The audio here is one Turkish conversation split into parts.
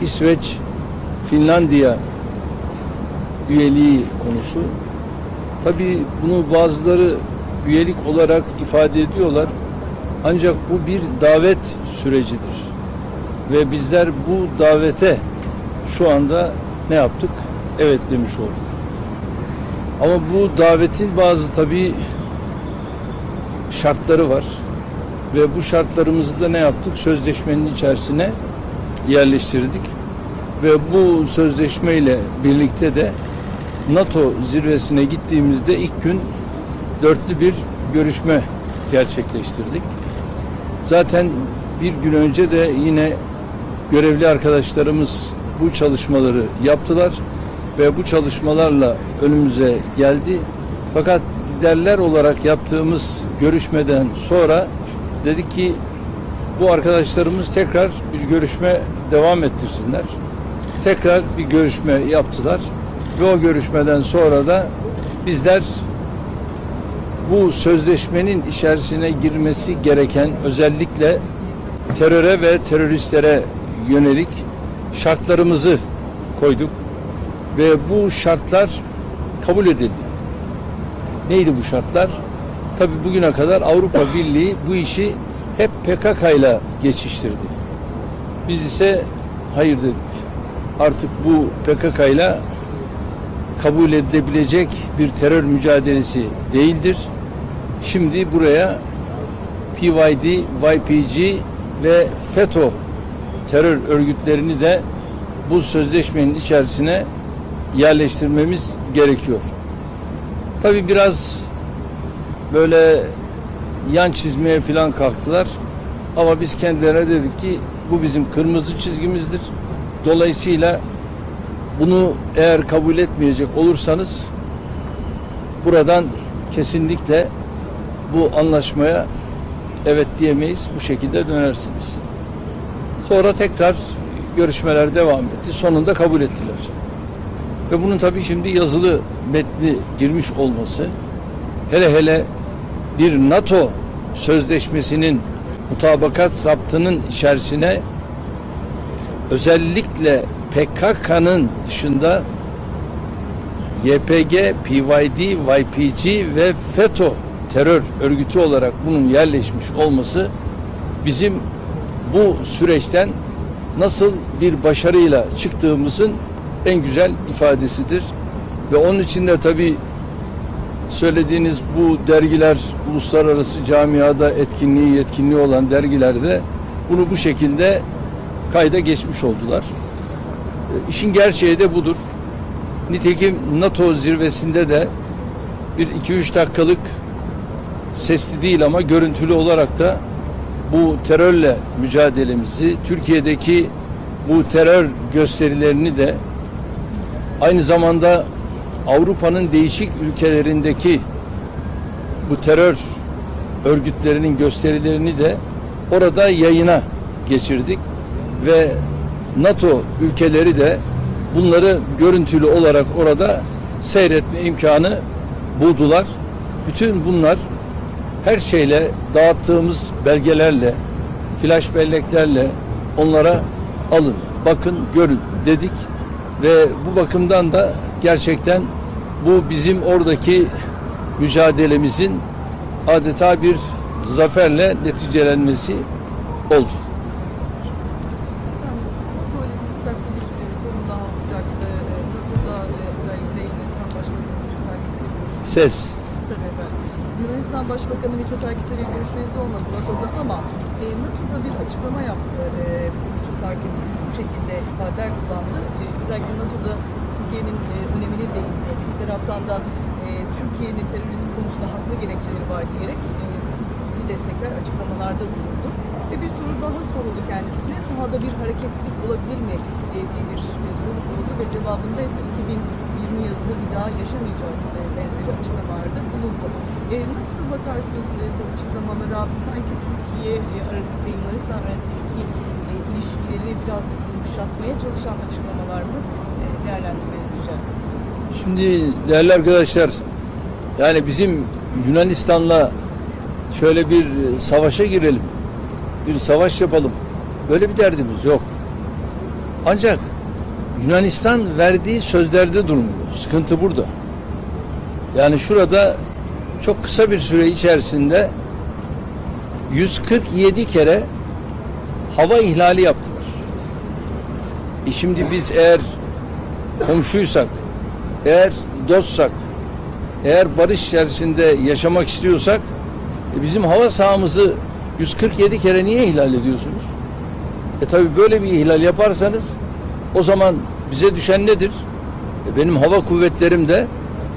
İsveç, Finlandiya üyeliği konusu. Tabii bunu bazıları üyelik olarak ifade ediyorlar. Ancak bu bir davet sürecidir. Ve bizler bu davete şu anda ne yaptık? Evet demiş olduk. Ama bu davetin bazı tabii şartları var. Ve bu şartlarımızı da ne yaptık? Sözleşmenin içerisine yerleştirdik. Ve bu sözleşmeyle birlikte de NATO zirvesine gittiğimizde ilk gün dörtlü bir görüşme gerçekleştirdik. Zaten bir gün önce de yine görevli arkadaşlarımız bu çalışmaları yaptılar ve bu çalışmalarla önümüze geldi. Fakat liderler olarak yaptığımız görüşmeden sonra dedik ki bu arkadaşlarımız tekrar bir görüşme devam ettirsinler. Tekrar bir görüşme yaptılar ve o görüşmeden sonra da bizler bu sözleşmenin içerisine girmesi gereken özellikle teröre ve teröristlere yönelik şartlarımızı koyduk ve bu şartlar kabul edildi. Neydi bu şartlar? Tabi bugüne kadar Avrupa Birliği bu işi hep PKK ile geçiştirdi. Biz ise hayır dedik. Artık bu PKK ile kabul edilebilecek bir terör mücadelesi değildir. Şimdi buraya PYD, YPG ve FETÖ terör örgütlerini de bu sözleşmenin içerisine yerleştirmemiz gerekiyor. Tabi biraz böyle yan çizmeye falan kalktılar. Ama biz kendilerine dedik ki bu bizim kırmızı çizgimizdir. Dolayısıyla bunu eğer kabul etmeyecek olursanız buradan kesinlikle bu anlaşmaya evet diyemeyiz. Bu şekilde dönersiniz. Sonra tekrar görüşmeler devam etti. Sonunda kabul ettiler. Ve bunun tabii şimdi yazılı metni girmiş olması hele hele bir NATO sözleşmesinin mutabakat zaptının içerisine özellikle PKK'nın dışında YPG, PYD, YPG ve FETÖ terör örgütü olarak bunun yerleşmiş olması bizim bu süreçten nasıl bir başarıyla çıktığımızın en güzel ifadesidir. Ve onun için de tabii söylediğiniz bu dergiler uluslararası camiada etkinliği yetkinliği olan dergilerde bunu bu şekilde kayda geçmiş oldular. E, İşin gerçeği de budur. Nitekim NATO zirvesinde de bir iki üç dakikalık sesli değil ama görüntülü olarak da bu terörle mücadelemizi, Türkiye'deki bu terör gösterilerini de aynı zamanda Avrupa'nın değişik ülkelerindeki bu terör örgütlerinin gösterilerini de orada yayına geçirdik ve NATO ülkeleri de bunları görüntülü olarak orada seyretme imkanı buldular. Bütün bunlar her şeyle dağıttığımız belgelerle, flash belleklerle onlara alın, bakın, görün dedik ve bu bakımdan da gerçekten bu bizim oradaki mücadelemizin adeta bir zaferle neticelenmesi oldu. Ses. Tabii efendim. Yunanistan Başbakanı Mitsotakis'le bir görüşmeniz olmadı NATO'da ama e, NATO'da bir açıklama yaptı. E, Mitsotakis şu şekilde ifadeler kullandı. E, özellikle NATO'da Türkiye'nin e, önemine değindi. Bir taraftan da e, Türkiye'nin terörizm konusunda haklı gerekçeleri var diyerek e, bizi destekler açıklamalarda bulundu. Ve bir soru daha soruldu kendisine. Sahada bir hareketlilik olabilir mi e, diye bir e, soru soruldu ve cevabında ise 2020 yazında bir daha yaşamayacağız e, benzeri açıklamalarda bulundu. E, nasıl bakarsınız e, bu açıklamalara? Sanki Türkiye e, Yunanistan arasındaki ilişkileri biraz yumuşatmaya çalışan açıklamalar mı? E, rica ederim. Şimdi değerli arkadaşlar yani bizim Yunanistan'la şöyle bir savaşa girelim. Bir savaş yapalım. Böyle bir derdimiz yok. Ancak Yunanistan verdiği sözlerde durmuyor. Sıkıntı burada. Yani şurada çok kısa bir süre içerisinde 147 kere hava ihlali yaptılar. E şimdi biz eğer komşuysak, eğer dostsak, eğer barış içerisinde yaşamak istiyorsak e bizim hava sahamızı 147 kere niye ihlal ediyorsunuz? E tabi böyle bir ihlal yaparsanız o zaman bize düşen nedir? E benim hava kuvvetlerim de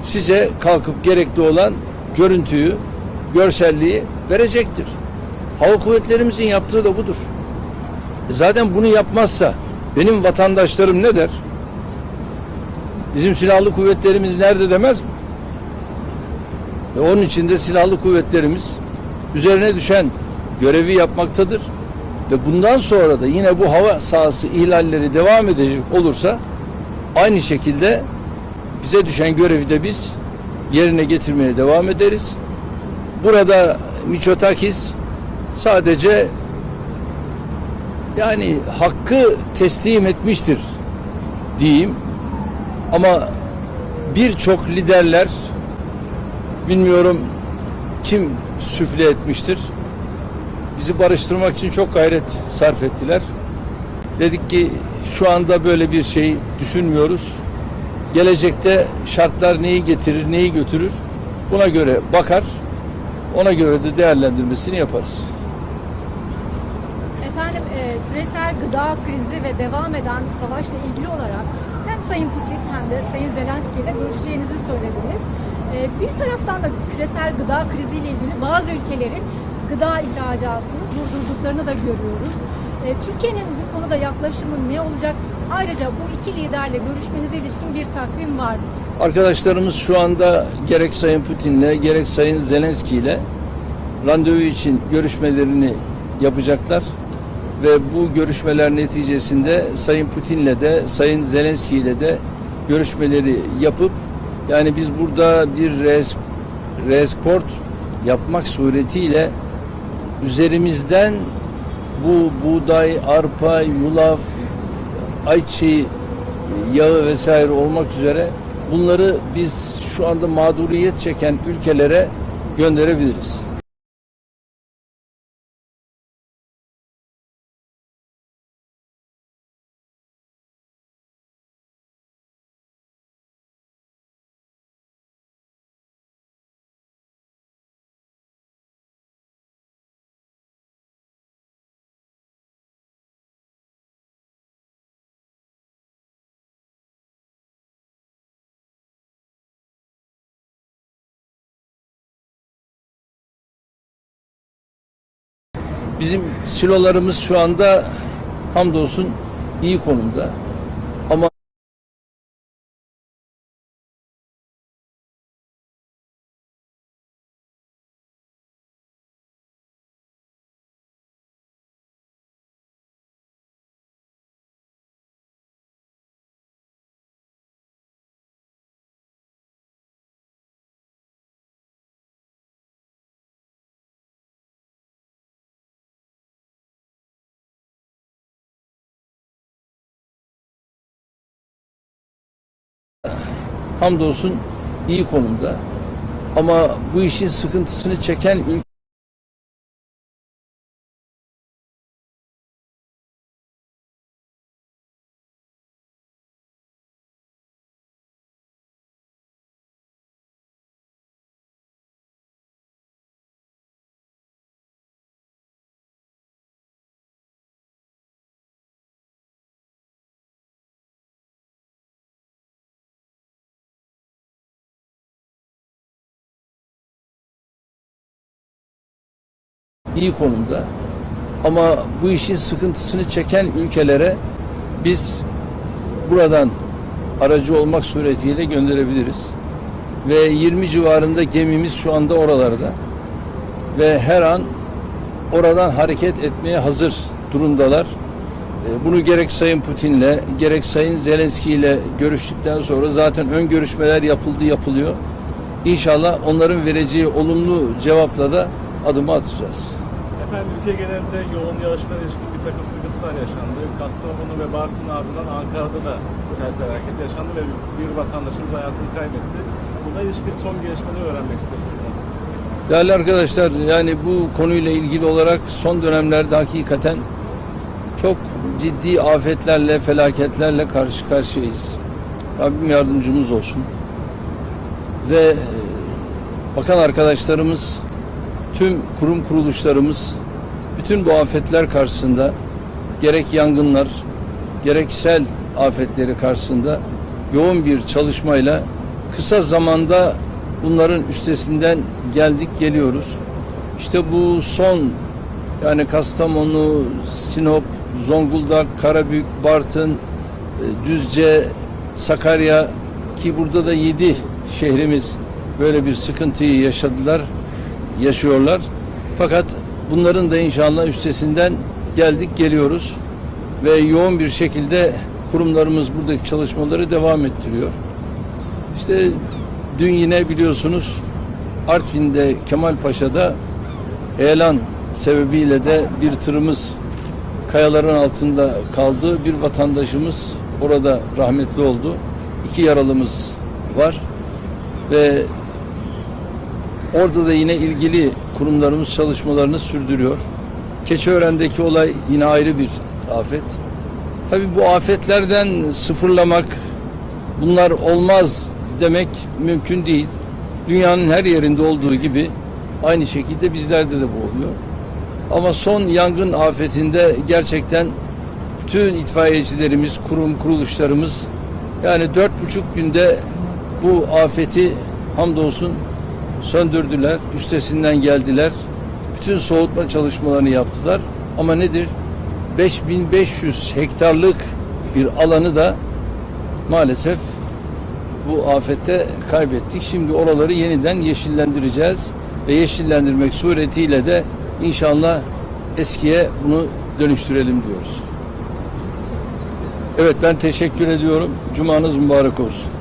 size kalkıp gerekli olan görüntüyü, görselliği verecektir. Hava kuvvetlerimizin yaptığı da budur. Zaten bunu yapmazsa benim vatandaşlarım ne der? Bizim silahlı kuvvetlerimiz nerede demez mi? Ve onun için de silahlı kuvvetlerimiz üzerine düşen görevi yapmaktadır. Ve bundan sonra da yine bu hava sahası ihlalleri devam edecek olursa aynı şekilde bize düşen görevi de biz yerine getirmeye devam ederiz. Burada Miçotakis sadece yani hakkı teslim etmiştir diyeyim. Ama birçok liderler bilmiyorum kim süfle etmiştir. Bizi barıştırmak için çok gayret sarf ettiler. Dedik ki şu anda böyle bir şey düşünmüyoruz. Gelecekte şartlar neyi getirir, neyi götürür buna göre bakar. Ona göre de değerlendirmesini yaparız. Küresel gıda krizi ve devam eden savaşla ilgili olarak hem Sayın Putin hem de Sayın Zelenski ile görüşeceğinizi söylediniz. E, bir taraftan da küresel gıda kriziyle ilgili bazı ülkelerin gıda ihracatını durdurduklarını da görüyoruz. E, Türkiye'nin bu konuda yaklaşımı ne olacak? Ayrıca bu iki liderle görüşmenize ilişkin bir takvim var mı? Arkadaşlarımız şu anda gerek Sayın Putin'le gerek Sayın Zelenski ile randevu için görüşmelerini yapacaklar ve bu görüşmeler neticesinde Sayın Putin'le de Sayın Zelenski ile de görüşmeleri yapıp yani biz burada bir res, reeskort yapmak suretiyle üzerimizden bu buğday, arpa, yulaf, ayçiçeği yağı vesaire olmak üzere bunları biz şu anda mağduriyet çeken ülkelere gönderebiliriz. Bizim silolarımız şu anda hamdolsun iyi konumda. Hamdolsun iyi konumda. Ama bu işin sıkıntısını çeken ülke iyi konumda. Ama bu işin sıkıntısını çeken ülkelere biz buradan aracı olmak suretiyle gönderebiliriz. Ve 20 civarında gemimiz şu anda oralarda. Ve her an oradan hareket etmeye hazır durumdalar. E, Bunu gerek Sayın Putin'le gerek Sayın Zelenski ile görüştükten sonra zaten ön görüşmeler yapıldı yapılıyor. İnşallah onların vereceği olumlu cevapla da adımı atacağız. Efendim ülke genelinde yoğun yağışlara ilişkin bir takım sıkıntılar yaşandı. Kastamonu ve Bartın ardından Ankara'da da sel felaket yaşandı ve bir vatandaşımız hayatını kaybetti. Buna ilişkin son gelişmeleri öğrenmek isteriz sizden. Değerli arkadaşlar yani bu konuyla ilgili olarak son dönemlerde hakikaten çok ciddi afetlerle, felaketlerle karşı karşıyayız. Rabbim yardımcımız olsun. Ve e, bakan arkadaşlarımız, tüm kurum kuruluşlarımız bütün bu afetler karşısında gerek yangınlar, gerek sel afetleri karşısında yoğun bir çalışmayla kısa zamanda bunların üstesinden geldik geliyoruz. İşte bu son yani Kastamonu, Sinop, Zonguldak, Karabük, Bartın, e, Düzce, Sakarya ki burada da yedi şehrimiz böyle bir sıkıntıyı yaşadılar, yaşıyorlar. Fakat bunların da inşallah üstesinden geldik geliyoruz ve yoğun bir şekilde kurumlarımız buradaki çalışmaları devam ettiriyor. İşte dün yine biliyorsunuz Artvin'de Kemalpaşa'da heyelan sebebiyle de bir tırımız kayaların altında kaldı. Bir vatandaşımız orada rahmetli oldu. İki yaralımız var ve orada da yine ilgili kurumlarımız çalışmalarını sürdürüyor. Keçiören'deki olay yine ayrı bir afet. Tabii bu afetlerden sıfırlamak, bunlar olmaz demek mümkün değil. Dünyanın her yerinde olduğu gibi aynı şekilde bizlerde de bu oluyor. Ama son yangın afetinde gerçekten bütün itfaiyecilerimiz, kurum kuruluşlarımız yani dört buçuk günde bu afeti hamdolsun söndürdüler, üstesinden geldiler. Bütün soğutma çalışmalarını yaptılar. Ama nedir? 5500 hektarlık bir alanı da maalesef bu afette kaybettik. Şimdi oraları yeniden yeşillendireceğiz ve yeşillendirmek suretiyle de inşallah eskiye bunu dönüştürelim diyoruz. Evet ben teşekkür ediyorum. Cumanız mübarek olsun.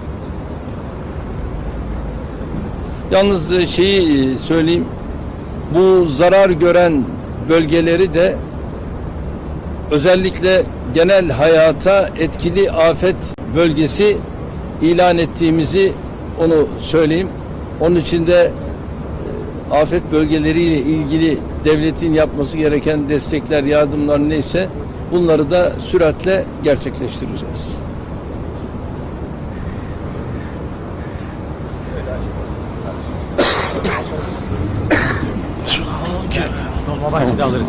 Yalnız e, şeyi e, söyleyeyim. Bu zarar gören bölgeleri de özellikle genel hayata etkili afet bölgesi ilan ettiğimizi onu söyleyeyim. Onun için de e, afet bölgeleriyle ilgili devletin yapması gereken destekler, yardımlar neyse bunları da süratle gerçekleştireceğiz. 정말기대这 셔.